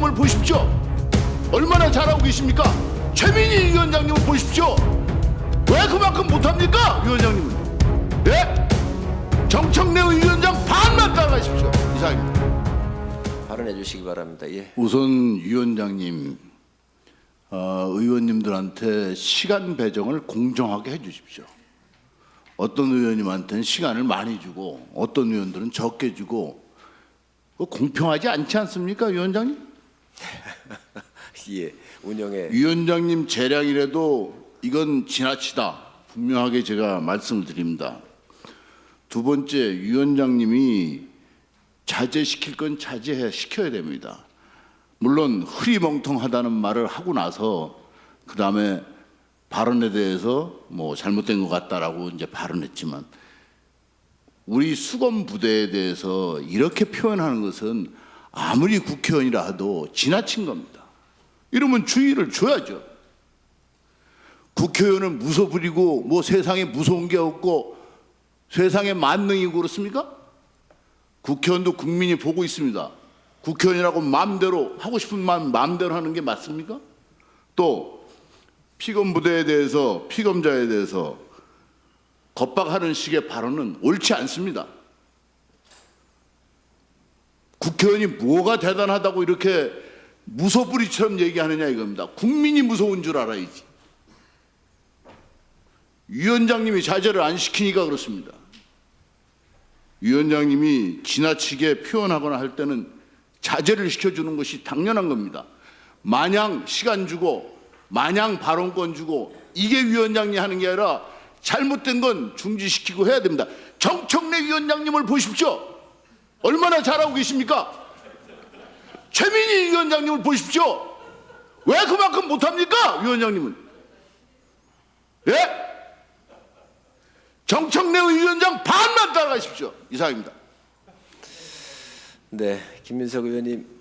위원장님을 보십시오. 얼마나 잘하고 계십니까? 최민희 위원장님을 보십시오. 왜 그만큼 못합니까? 위원장님은. 예? 정청래 위원장 반만 따라가십시오. 이상입니다. 발언해 주시기 바랍니다. 예. 우선 위원장님, 어, 의원님들한테 시간 배정을 공정하게 해 주십시오. 어떤 의원님한테는 시간을 많이 주고 어떤 의원들은 적게 주고 그거 공평하지 않지 않습니까, 위원장님? 예. 운영에 위원장님 재량이라도 이건 지나치다 분명하게 제가 말씀을 드립니다. 두 번째 위원장님이 자제시킬 건 자제해 시켜야 됩니다. 물론 흐리멍텅하다는 말을 하고 나서 그 다음에 발언에 대해서 뭐 잘못된 것 같다라고 이제 발언했지만 우리 수검 부대에 대해서 이렇게 표현하는 것은 아무리 국회의원이라 해도 지나친 겁니다. 이러면 주의를 줘야죠. 국회의원은 무소 부리고 뭐 세상에 무서운 게 없고 세상에 만능이고 그렇습니까? 국회의원도 국민이 보고 있습니다. 국회의원이라고 마음대로 하고 싶은 말 마음대로 하는 게 맞습니까? 또 피검 부대에 대해서 피검자에 대해서 겁박하는 식의 발언은 옳지 않습니다. 국회의원이 뭐가 대단하다고 이렇게 무소불위처럼 얘기하느냐 이겁니다. 국민이 무서운 줄 알아야지. 위원장님이 자제를 안 시키니까 그렇습니다. 위원장님이 지나치게 표현하거나 할 때는 자제를 시켜주는 것이 당연한 겁니다. 마냥 시간 주고 마냥 발언권 주고 이게 위원장이 하는 게 아니라 잘못된 건 중지시키고 해야 됩니다. 정청래 위원장님을 보십시오. 얼마나 잘하고 계십니까? 최민희 위원장님을 보십시오. 왜 그만큼 못합니까? 위원장님은. 예? 정청래 위원장 반만 따라가십시오. 이상입니다. 네. 김민석 의원님